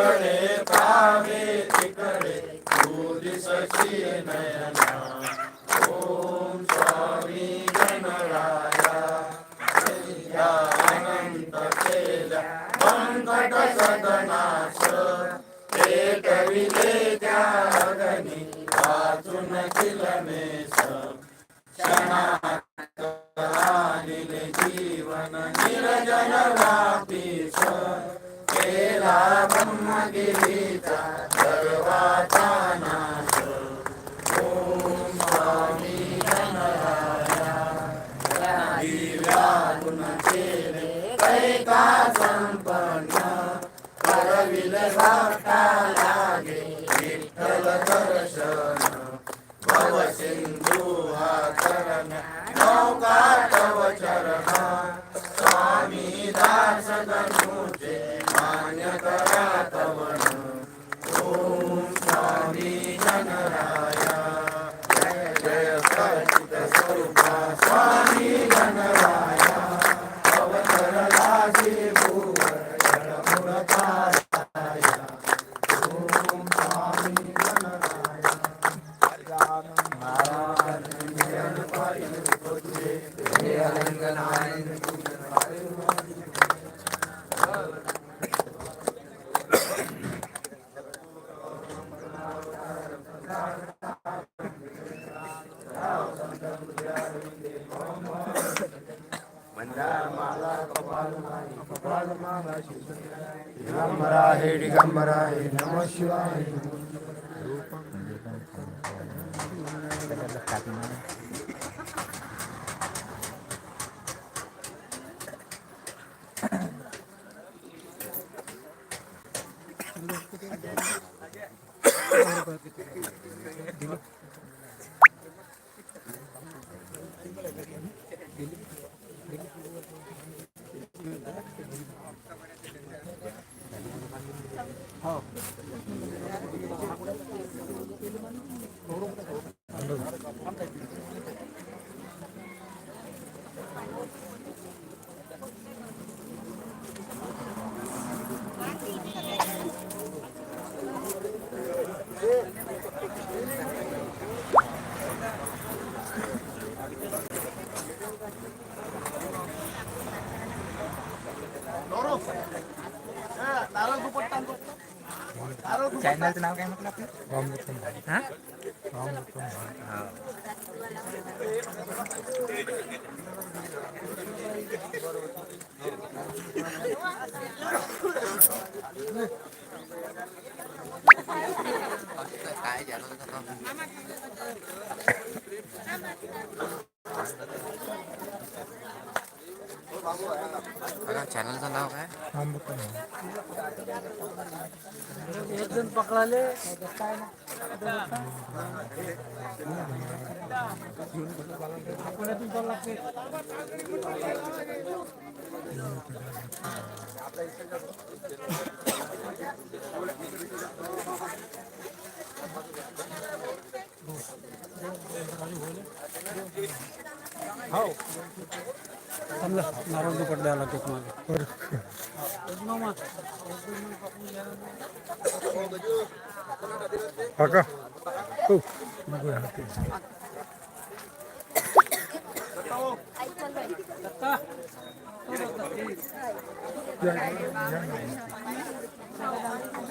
जिकडे पावे तिकडे तू दिसची नयन. पादं पर्ण परविल भक्ता लागे विठ्ठल दर्शन भव सिन्धु चरण नौका तव चरण स्वामी दासगण दिगंबराय दिगंबराय नम शिवाय। चॅनलचं नाव काय म्हटलं आपलं हा चॅनलचं नाव काय? एक जण पकडाले पुण्यातून हो. समजा नारळ दुपट द्यायला लागते तुम्हाला. हो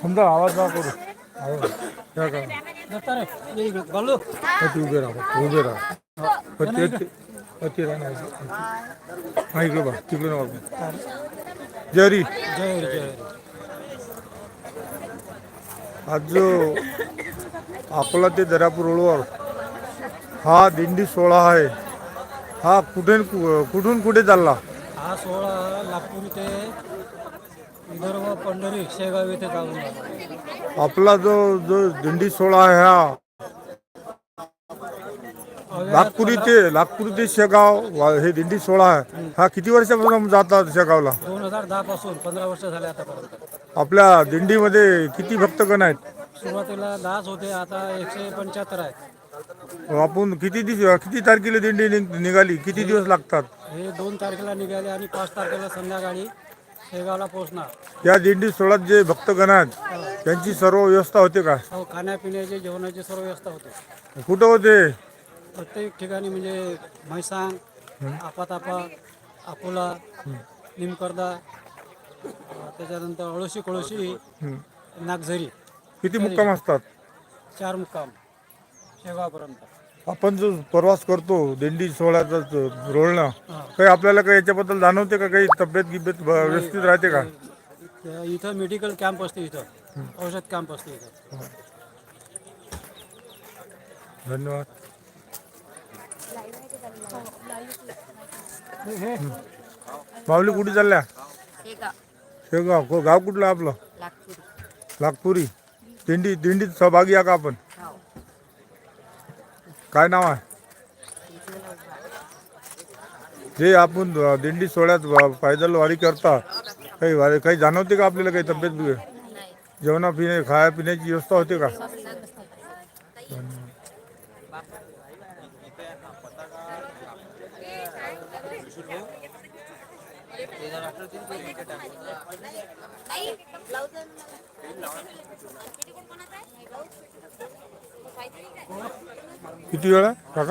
समजा आवाज ना करू आवाज. त्या का? उभे राहा. उभे राहा. अति राहा हा इकडे बा तिकडे नका जरी जय जय आज जो अकोला ते दर्यापूर रोडवर हा दिंडी सोहळा आहे हा कुठे कुठून कुठे चालला? हा सोहळा नागपूर ते विदर्भ पंढरी शेगाव येथे राहिला. आपला जो जो दिंडी सोहळा आहे हा नागपुरी ते नागपुरी ते शेगाव वा- हे दिंडी सोहळा हा किती वर्षापासून जातात शेगावला? दोन हजार दहा पासून पंधरा वर्ष झाले आतापर्यंत. आपल्या दिंडीमध्ये किती भक्तगण आहेत? सुरुवातीला दहाच होते आता एकशे पंच्याहत्तर आहेत. आपण किती दिवस किती तारखेला दिंडी निघ- निघाली? किती दिवस लागतात? हे दोन तारखेला निघाले आणि पाच तारखेला संध्याकाळी शेगावला पोहोचणार. या दिंडी सोहळ्यात जे भक्तगण आहेत त्यांची सर्व व्यवस्था होते का? हो खाण्यापिण्याची जेवणाची सर्व व्यवस्था होते. कुठं होते? प्रत्येक ठिकाणी म्हणजे म्हैसांग आपातापा अकोला निमकर्दा त्याच्यानंतर अळोशी कोळोशी नागझरी. किती मुक्काम असतात? चार मुक्काम शेगावपर्यंत. आपण जो प्रवास करतो दिंडी सोहळ्याचा रोळणं. काही आपल्याला काही याच्याबद्दल जाणवते का? काही तब्येत गिब्येत व्यवस्थित राहते का? इथं मेडिकल कॅम्प असते इथं. औषध कॅम्प असते इथं. धन्यवाद. हो. माऊली कुठे चालल्या? शेगाव. शेगाव को- गाव कुठलं आपलं? नागपुरी दिंडी दिंडीत सहभागी आहे का आपण? काय नाव आहे? जे आपण दिंडी सोहळ्यात पैदल पायदल वारी करता काही वारी काही जाणवते का आपल्याला काही तब्येत जेवणा पिणे खाया पिण्याची व्यवस्था होते का? किती वेळा काका?